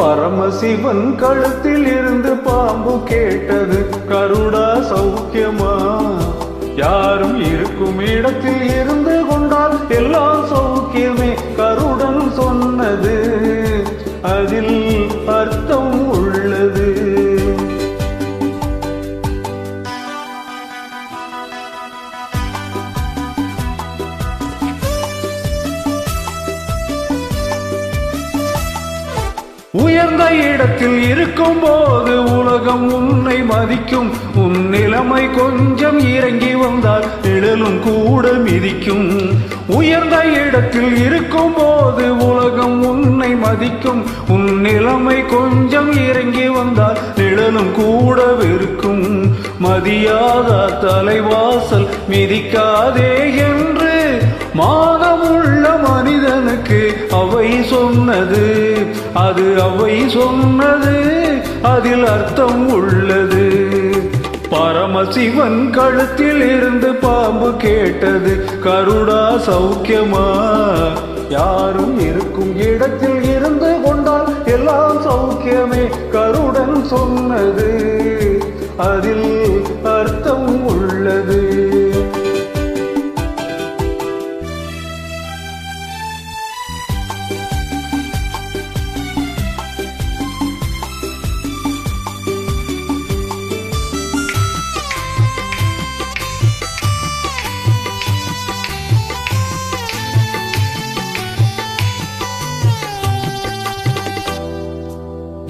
பரமசிவன் கழுத்தில் இருந்து பாம்பு கேட்டது கருடா சௌக்கியமா? யாரும் இருக்கும் இடத்தில் உயர்ந்த இடத்தில் இருக்கும் போது உலகம் உன்னை மதிக்கும். உன் நிலைமை கொஞ்சம் இறங்கி வந்தால் நிழலும் கூட மிதிக்கும். உயர்ந்த இடத்தில் இருக்கும் போது உலகம் உன்னை மதிக்கும். உன் நிலைமை கொஞ்சம் இறங்கி வந்தால் நிழலும் கூட வெறுக்கும். மதியாத தலைவாசல் மிதிக்காதே என்று மானமுள்ள மனிதனுக்கு அவை சொன்னது. அது அவை சொன்னது. அதில் அர்த்தம் உள்ளது. பரமசிவன் கழுத்தில் இருந்து பாம்பு கேட்டது. கருடா சௌக்கியமா? யாரும் இருக்கும் இடத்தில் இருந்து கொண்டால் எல்லாம் சௌக்கியமே. கருடன் சொன்னது. அதில்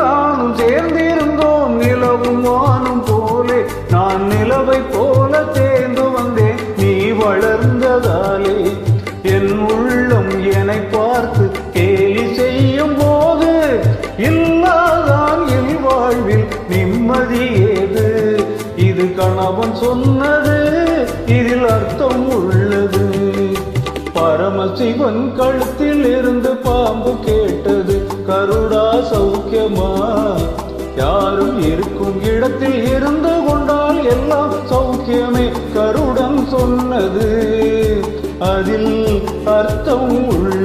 நானும் சேர்ந்திருந்தோம் நிலவும் வானும் போலே. நான் நிலவை போல தேர்ந்து வந்தேன் நீ வளர்ந்ததாலே. என் உள்ளம் என்னை பார்த்து கேலி செய்யும் போது இல்லாதான் என் வாழ்வில் நிம்மதி ஏது? இது கணவன் சொன்னது இதில் அர்த்தம் உள்ளது. பரமசிவன் கழுத்தில் இருந்து பாம்பு கேட்டது கருடா எல்லாரும் இருக்கும் இடத்தில் இருந்து கொண்டால் எல்லாம் சௌக்கியமே. கருடன் சொன்னது அதில் அர்த்தம் உள்ள